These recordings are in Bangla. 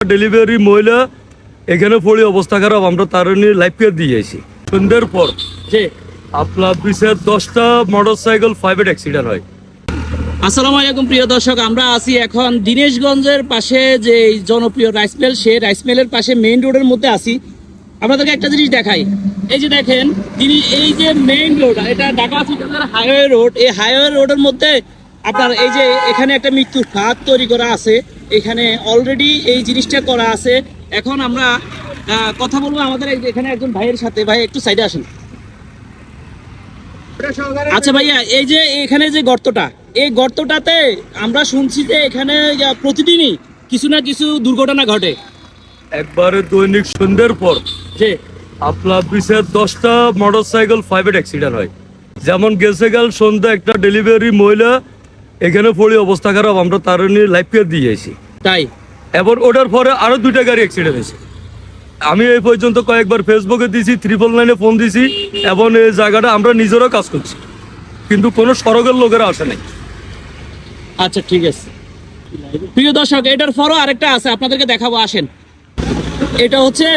ডেলিভারি মহিলা এখানে পড়ে অবস্থা খারাপ আমরা তার নিয়ে লাইফ কেয়ার দিয়ে আইছি। সন্ধ্যের পর আপনার বিশেষ দশটা মোটর সাইকেল প্রাইভেট অ্যাক্সিডেন্ট হয়। আসসালামু আলাইকুম প্রিয় দর্শক আমরা আছি এখন দিনেশগঞ্জের পাশে যে জনপ্রিয় রাইস মিল সে রাইস মিলের পাশে মেইন রোডের মধ্যে আছি। আপনাদেরকে একটা জিনিস দেখাই। এই যে দেখেন তিনি এই যে মেইন রোড এটা ঢাকা সিটির হাইওয়ে রোড এই হাইওয়ে রোডের মধ্যে আপনার এই যে এখানে একটা মৃত্যুর ফাঁদ তৈরি করা আছে। এখানে অলরেডি এই জিনিসটা করা আছে। এখন আমরা কথা বলব আমাদের এখানে একজন ভাইয়ের সাথে। ভাই একটু সাইডে আসেন। আচ্ছা ভাইয়া এই যে এখানে যে গর্তটা এই গর্তটাতে আমরা শুনছি যে এখানে প্রতিদিনই কিছু না কিছু দুর্ঘটনা ঘটে। একবারে দৈনিক সন্ধ্যের পর যে আপনার বিশেষ দশটা মোটর সাইকেল প্রাইভেট অ্যাক্সিডেন্ট হয়। যেমন গেছে গেল সন্ধ্যা একটা ডেলিভারি মহিলা এখানে পড়ে অবস্থা খারাপ আমরা তার নিয়ে লাইফ কেয়ার দিয়ে আইছি। তাই? এবার ওটার পরে আরও দুইটা গাড়ি অ্যাক্সিডেন্ট হয়েছে। আমি এই পর্যন্ত কয়েকবার ফেসবুকে দিছি ত্রিপল লাইনে ফোন দিছি এবং এই জায়গাটা আমরা নিজেরাও কাজ করছি। কিন্তু কোনো সড়কের লোকেরা আসে নাই। আচ্ছা ঠিক আছে। প্রিয় দর্শক এটার পরও আরেকটা আছে আপনাদেরকে দেখাবো আসেন। এটা হচ্ছে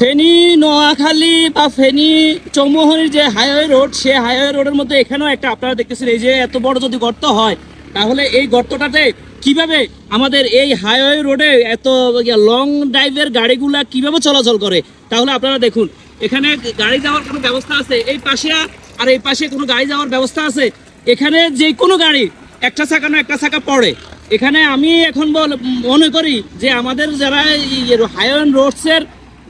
ফেনী নোয়াখালী বা ফেনী চৌমোহনীর যে হাইওয়ে রোড সে হাইওয়ে রোডের মধ্যে এখানেও একটা আপনারা দেখতেছেন এই যে এত বড় যদি গর্ত হয় তাহলে এই গর্তটাতে কীভাবে আমাদের এই হাইওয়ে রোডে এত লং ড্রাইভের গাড়িগুলা কীভাবে চলাচল করে? তাহলে আপনারা দেখুন, এখানে গাড়ি যাওয়ার কোনো ব্যবস্থা আছে, এই পাশে আর এই পাশে কোনো গাড়ি যাওয়ার ব্যবস্থা আছে। এখানে যে কোনো গাড়ি, একটা চাকা না একটা চাকা পড়ে। এখানে আমি এখন বল- মনে করি যে আমাদের যারা হাইওয়ে রোডসের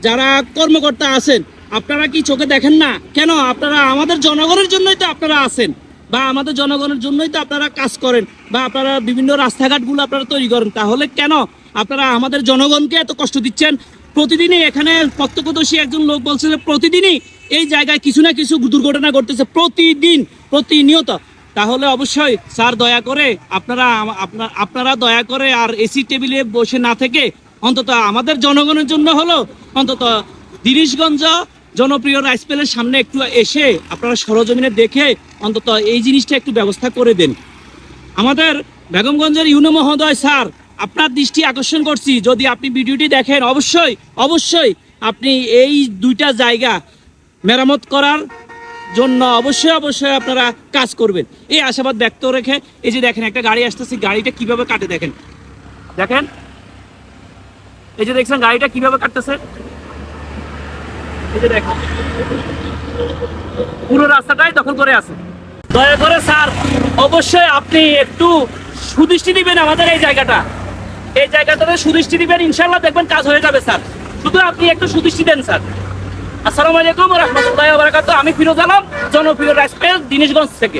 যারা কর্মকর্তা আছেন, আপনারা কি চোখে দেখেন না? কেন? আপনারা আমাদের জনগণের জন্যই তো আপনারা আছেন। বা আমাদের জনগণের জন্যই তো আপনারা কাজ করেন বা আপনারা বিভিন্ন রাস্তাঘাটগুলো আপনারা তৈরি করেন, তাহলে কেন? আপনারা আমাদের জনগণকে এত কষ্ট দিচ্ছেন? প্রতিদিনই এখানে প্রত্যক্ষদর্শী একজন লোক বলছে যে প্রতিদিনই এই জায়গায় কিছু না কিছু দুর্ঘটনা ঘটতেছে, প্রতিদিন, প্রতিনিয়ত। তাহলে অবশ্যই স্যার দয়া করে আপনারা আপনারা দয়া করে আর এসি টেবিলে বসে না থেকে অন্তত আমাদের জনগণের জন্য হলো অন্তত দিরিশগঞ্জ জনপ্রিয় রাইস মিলের সামনে একটু এসে আপনারা সরজমিনে দেখে অন্তত এই জিনিসটা একটু ব্যবস্থা করে দেন। আমাদের বেগমগঞ্জের ইউনো মহোদয় স্যার, আপনার দৃষ্টি আকর্ষণ করছি। যদি আপনি ভিডিওটি দেখেন, অবশ্যই অবশ্যই আপনি এই দুইটা জায়গা মেরামত করার জন্য অবশ্যই অবশ্যই আপনারা কাজ করবেন। এই আশাবাদ ব্যক্ত রেখে এই যে দেখেন, একটা গাড়ি আসতেছে, গাড়িটা কীভাবে কাটে দেখেন। দেখেন? এই যে দেখছেন, গাড়িটা কীভাবে কাটতেছে? পুরো রাস্তাটাই দখল করে আছে। দয়া করে স্যার, অবশ্যই আপনি একটু সুদৃষ্টি দিবেন আমাদের এই জায়গাটা। এই জায়গাটাতে সুদৃষ্টি দিবেন ইনশাল্লাহ দেখবেন কাজ হয়ে যাবে, স্যার। শুধু আপনি একটু সুদৃষ্টি দেন, স্যার। আসসালামু আলাইকুম রহমতুল্লাহ আমি ফিরোজ আলম, জনপ্রিয় রাইস দিনেশগঞ্জ থেকে।